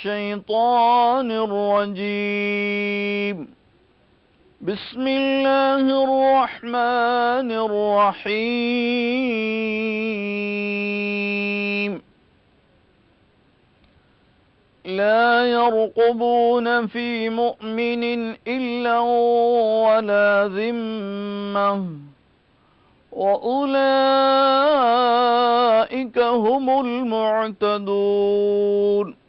الشيطان الرجيم. بسم الله الرحمن الرحيم. لا يرقبون في مؤمن إلا ولا ذمة. وأولئك هم المعتدون.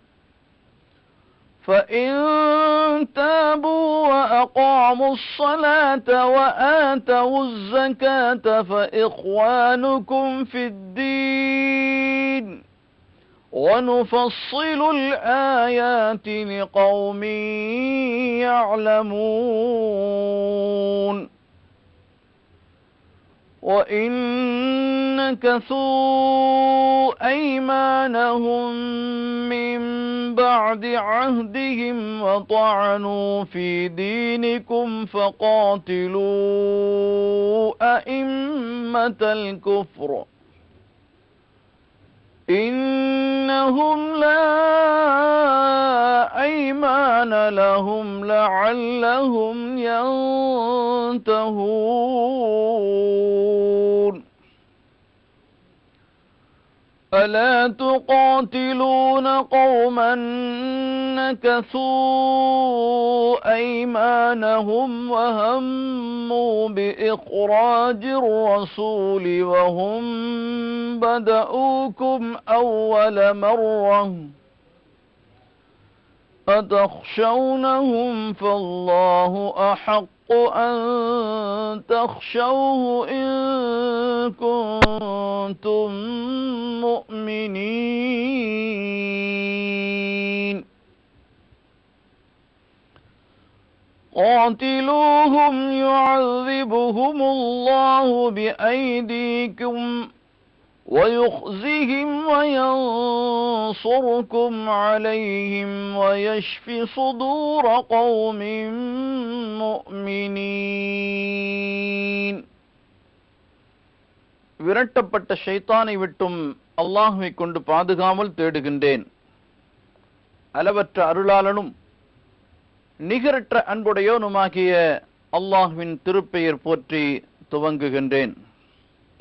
فإن تابوا وأقاموا الصلاة وآتوا الزكاة فإخوانكم في الدين ونفصل الآيات لقوم يعلمون وإن نكثوا أيمانهم من بعد عهدهم وطعنوا في دينكم فقاتلوا أئمة الكفر. إنهم لا أيمان لهم لعلهم ينتهون. ألا تقاتلون قوما نكثوا أيمانهم وهموا بإخراج الرسول وهم بدأوكم أول مرة أتخشونهم فالله أحق أن تخشوه إن كنتم مؤمنين. قاتلوهم يعذبهم الله بأيديكم ويخزهم وينصركم عليهم ويشف صدور قوم مؤمنين விரட்டப்பட்ட ஷைத்தானை விட்டும் அல்லாஹுவை கொண்டு பாதுகாவல் தேடுகின்றேன் அளவற்ற அருளாளனும் நிகரற்ற அன்புடையோனுமாகிய அல்லாஹுவின் திருப்பெயர் போற்றி துவங்குகின்றேன்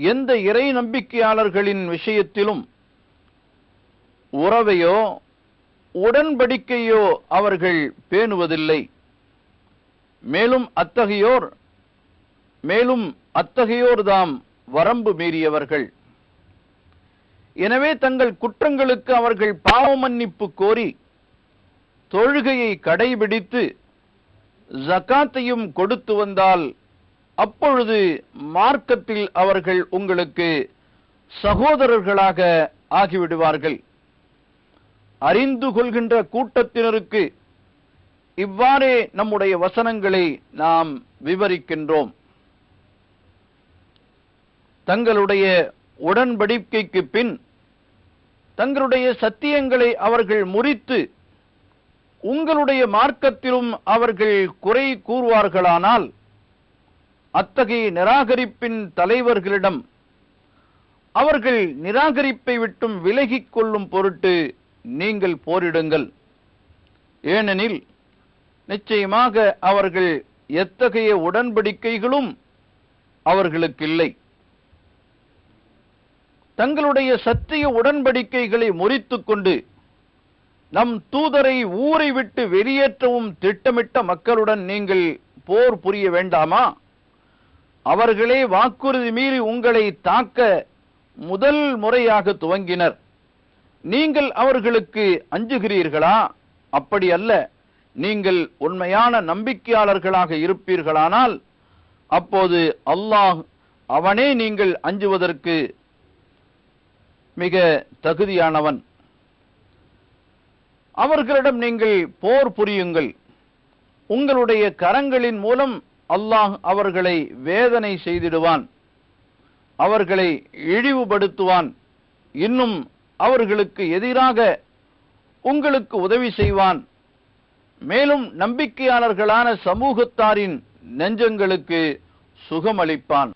எந்த இறை நம்பிக்கையாளர்களின் விஷயத்திலும் உறவையோ உடன்படிக்கையோ அவர்கள் பேணுவதில்லை. மேலும் அத்தகையோர் மேலும் அத்தகையோர்தாம் வரம்பு மீறியவர்கள். எனவே தங்கள் குற்றங்களுக்கு அவர்கள் பாவ மன்னிப்பு கோரி தொழுகையை கடைபிடித்து ஜகாத்தையும் கொடுத்து வந்தால் அப்பொழுது மார்க்கத்தில் அவர்கள் உங்களுக்கு சகோதரர்களாக ஆகிவிடுவார்கள். அறிந்து கொள்கின்ற கூட்டத்தினருக்கு இவ்வாறே நம்முடைய வசனங்களை நாம் விவரிக்கின்றோம். தங்களுடைய உடன்படிக்கைக்கு பின் தங்களுடைய சத்தியங்களை அவர்கள் முறித்து உங்களுடைய மார்க்கத்திலும் அவர்கள் குறை கூறுவார்களானால் அத்தகைய நிராகரிப்பின் தலைவர்களிடம் அவர்கள் நிராகரிப்பை விட்டும் விலகிக் கொள்ளும் பொருட்டு நீங்கள் போரிடுங்கள். ஏனெனில் நிச்சயமாக அவர்கள் எத்தகைய உடன்படிக்கைகளும் அவர்களுக்கு இல்லை தங்களுடைய சத்திய உடன்படிக்கைகளை முறித்துக்கொண்டு நம் தூதரை ஊரை விட்டு வெளியேற்றவும் திட்டமிட்ட மக்களுடன் நீங்கள் போர் புரிய வேண்டாமா? அவர்களே வாக்குறுதி மீறி உங்களை தாக்க முதல் முறையாக துவங்கினர். நீங்கள் அவர்களுக்கு அஞ்சுகிறீர்களா? அப்படி அல்ல. நீங்கள் உண்மையான நம்பிக்கையாளர்களாக இருப்பீர்களானால் அப்போது அல்லாஹ் அவனே நீங்கள் அஞ்சுவதற்கு மிக தகுதியானவன். அவர்களிடம் நீங்கள் போர் புரியுங்கள். உங்களுடைய கரங்களின் மூலம் அல்லாஹ் அவர்களை வேதனை செய்திடுவான் அவர்களை இழிவுபடுத்துவான் இன்னும் அவர்களுக்கு எதிராக உங்களுக்கு உதவி செய்வான். மேலும் நம்பிக்கையாளர்களான சமூகத்தாரின் நெஞ்சங்களுக்கு சுகமளிப்பான்.